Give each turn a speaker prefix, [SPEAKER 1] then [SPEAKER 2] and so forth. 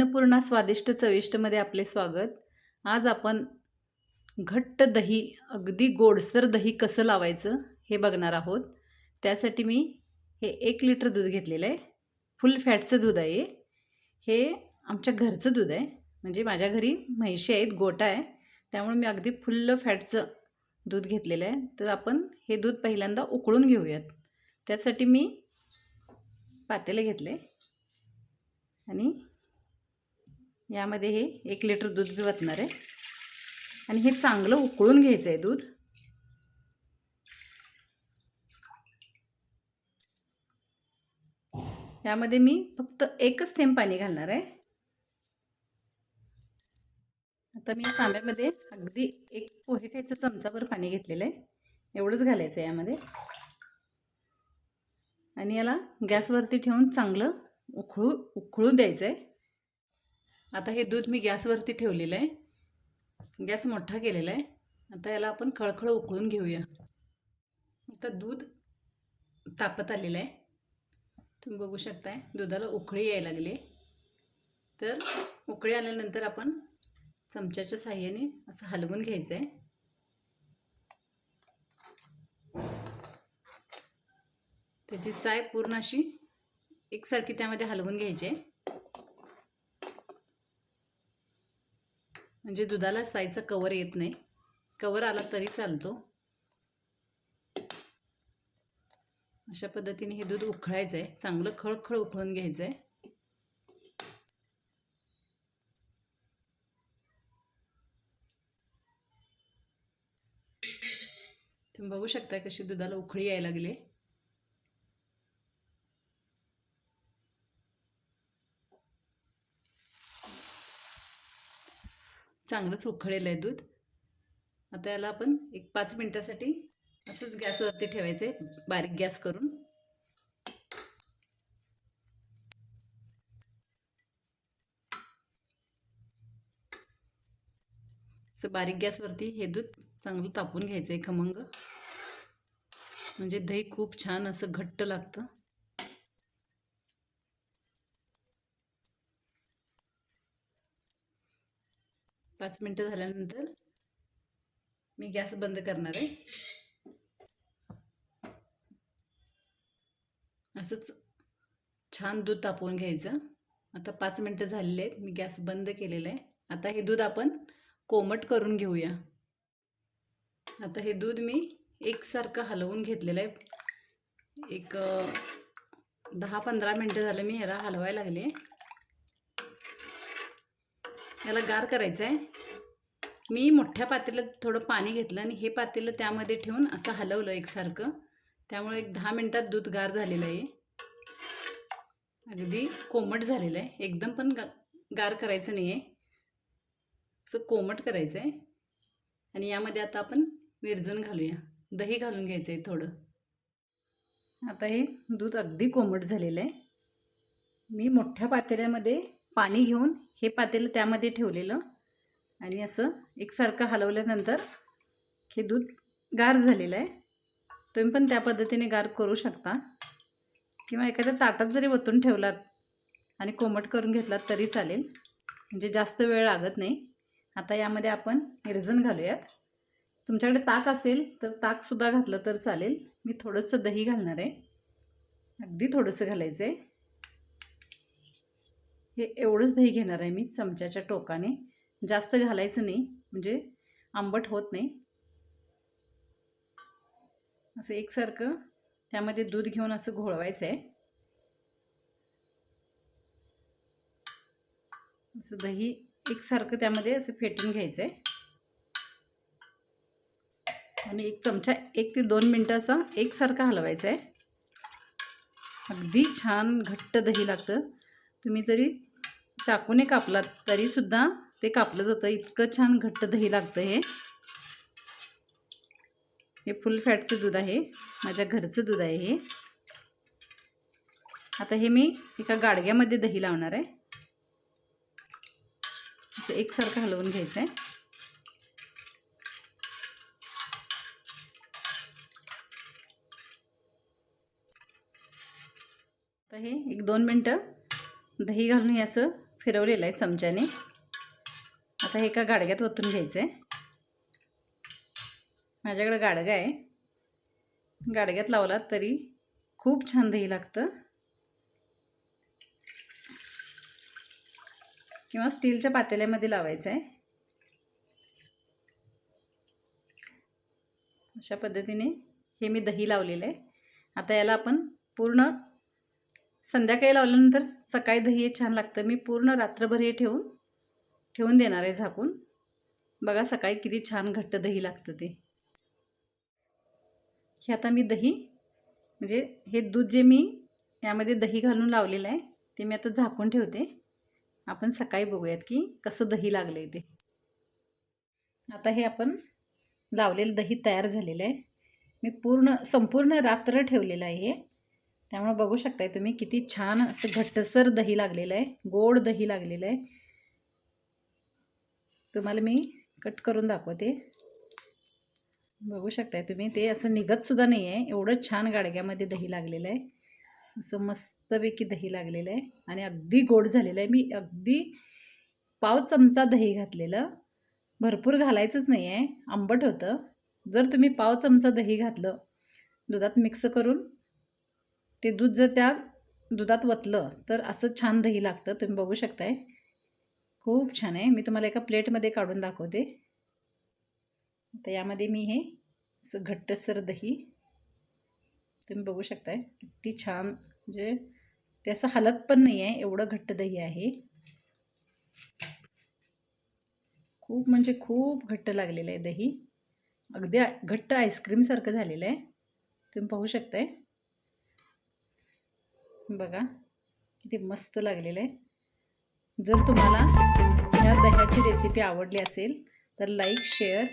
[SPEAKER 1] अन्नपूर्णा स्वादिष्ट चविष्टमध्ये आपले स्वागत. आज आपण घट्ट दही अगदी गोडसर दही कसं लावायचं हे बघणार आहोत. त्यासाठी मी हे एक लिटर दूध घेतलेलं आहे. फुल फॅटचं दूध आहे हे. आमच्या घरचं दूध आहे. म्हणजे माझ्या घरी म्हैशी आहेत गोटा आहे. त्यामुळे मी अगदी फुल्ल फॅटचं दूध घेतलेलं आहे. तर आपण हे दूध पहिल्यांदा उकळून घेऊयात. त्यासाठी मी पातेले घेतले आणि यामध्ये हे एक लिटर दूध बी वतणार आहे. आणि हे चांगलं उकळून घ्यायचं आहे दूध. यामध्ये मी फक्त एकच थेंब पाणी घालणार आहे. आता मी तांब्यामध्ये अगदी एक पोहे खायचं चमचाभर पाणी घेतलेलं आहे. एवढंच घालायचं आहे यामध्ये. आणि याला गॅसवरती ठेवून चांगलं उकळू उखळू द्यायचं आहे. आता हे दूध मी गॅसवरती ठेवलेलं आहे. गॅस मोठा केलेला आहे. आता याला आपण खळखळ उकळून घेऊया. आता दूध तापत आलेलं आहे. तुम्ही बघू शकताय दुधाला उकळी यायला लागली तर उकळी आल्यानंतर आपण चमच्याच्या साह्याने असं हलवून घ्यायचं आहे. त्याची साय पूर्ण अशी एकसारखी त्यामध्ये हलवून घ्यायची आहे. म्हणजे दुधाला साईचा कवर येत नाही. कवर आला तरी चालतो. अशा पद्धतीने हे दूध उकळायचं आहे चांगलं खळखळ उकळून घ्यायचं आहे तुम्ही बघू शकता कशी दुधाला उखळी यायला लागली चांगलंच उकळलेलं आहे दूध. आता याला आपण एक पाच मिनटासाठी असंच गॅसवरती ठेवायचं आहे बारीक गॅस करून. असं बारीक गॅसवरती हे दूध चांगलं तापून घ्यायचं आहे खमंग. म्हणजे दही खूप छान असं घट्ट लागतं. पाच मिनटं झाल्यानंतर मी गॅस बंद करणार आहे. असंच छान दूध तापवून घ्यायचं. आता पाच मिनटं झालेले आहेत. मी गॅस बंद केलेला आहे. आता हे दूध आपण कोमट करून घेऊया. आता हे दूध मी एकसारखं हलवून घेतलेलं आहे. एक दहा पंधरा मिनटं झालं मी ह्याला हलवायला लागले. याला गार करायचं आहे. मी मोठ्या पातेल्यात थोडं पाणी घेतलं आणि हे पातेलं त्यामध्ये ठेवून असं हलवलं एकसारखं. त्यामुळे एक दहा मिनटात दूध गार झालेलं आहे. अगदी कोमट झालेलं आहे. एकदम पण गा गार करायचं नाही आहे. असं कोमट करायचं आहे. आणि यामध्ये आता आपण विरजण घालूया. दही घालून घ्यायचं आहे थोडं. आता हे दूध अगदी कोमट झालेलं आहे. मी मोठ्या पातेल्यामध्ये पाणी घेऊन हे पातेलं त्यामध्ये ठेवलेलं. आणि असं एकसारखं हलवल्यानंतर हे दूध गार झालेलं आहे. तुम्ही पण त्या पद्धतीने गार करू शकता. किंवा एखाद्या ताटात जरी वतून ठेवलात आणि कोमट करून घेतलात तरी चालेल. म्हणजे जास्त वेळ लागत नाही. आता यामध्ये आपण मिरजण घालूयात. तुमच्याकडे ताक असेल तर ताकसुद्धा घातलं तर चालेल. मी थोडंसं दही घालणार आहे. अगदी थोडंसं घालायचं आहे हे एवढंच दही घेणार आहे मी चमच्याच्या टोकाने. जास्त घालायचं नाही म्हणजे आंबट होत नाही. असं एकसारखं त्यामध्ये दूध घेऊन असं घोळवायचं आहे. असं दही एकसारखं त्यामध्ये असं फेटून घ्यायचं आहे. आणि एक चमचा एक ते दोन मिनटं असा एकसारखं हलवायचा आहे. अगदी छान घट्ट दही लागतं. तुम्ही जरी चाकूने कापलात तरीसुद्धा ते कापलं जातं. इतकं छान घट्ट दही लागतं हे. हे फुल फॅटचं दूध आहे. माझ्या घरचं दूध आहे हे. आता हे मी एका गाडग्यामध्ये दही लावणार आहे. असं एकसारखं हलवून घ्यायचं आहे आता हे एक दोन मिनटं दही घालून हे असं फिरवलेलं आहे चमच्याने. आता हे एका गाडग्यात ओतून घ्यायचं आहे माझ्याकडे गाडगा आहे. गाडग्यात लावला तरी खूप छान दही लागतं. किंवा स्टीलच्या पातेल्यामध्ये लावायचं आहे अशा पद्धतीने हे मी दही लावलेलं आहे. आता याला आपण पूर्ण संध्याकाळी लावल्यानंतर सकाळी दही हे छान लागतं. मी पूर्ण रात्रभर हे ठेवून ठेवून देणार आहे झाकून. बघा सकाळी किती छान घट्ट दही लागतं ते. हे आता मी दही म्हणजे हे दूध जे मी यामध्ये दही घालून लावलेलं आहे ते मी आता झाकून ठेवते. आपण सकाळी बघूयात की कसं दही लागलं आहे ते. आता हे आपण लावलेलं दही तयार झालेलं आहे. मी पूर्ण संपूर्ण रात्र ठेवलेलं आहे हे. त्यामुळे बघू शकताय तुम्ही किती छान असं घट्टसर दही लागलेलं आहे गोड दही लागलेलं आहे. तुम्हाला मी कट करून दाखवते. बघू शकताय तुम्ही ते असं निघतसुद्धा नाही आहे. एवढं छान गाडग्यामध्ये दही लागलेलं आहे. असं मस्तपैकी दही लागलेलं आहे. आणि अगदी गोड झालेलं आहे. मी अगदी पाव चमचा दही घातलेलं. भरपूर घालायचंच नाही आहे. आंबट होतं. जर तुम्ही पाव चमचा दही घातलं दुधात मिक्स करून ते दूध जर त्या दुधात वतलं तर असं छान दही लागतं. तुम्ही बघू शकताय. खूप छान आहे. मी तुम्हाला एका प्लेटमध्ये काढून दाखवते. तर यामध्ये मी हे असं घट्टसर दही तुम्ही बघू शकताय. किती छान. म्हणजे ते असं हलत पण नाही आहे एवढं घट्ट दही आहे. खूप म्हणजे खूप घट्ट लागलेलं आहे दही. अगदी घट्ट आईस्क्रीमसारखं झालेलं आहे. तुम्ही पाहू शकताय. बघा किती मस्त लागलेलं आहे. जर तुम्हाला ह्या दह्याची रेसिपी आवडली असेल तर लाईक शेअर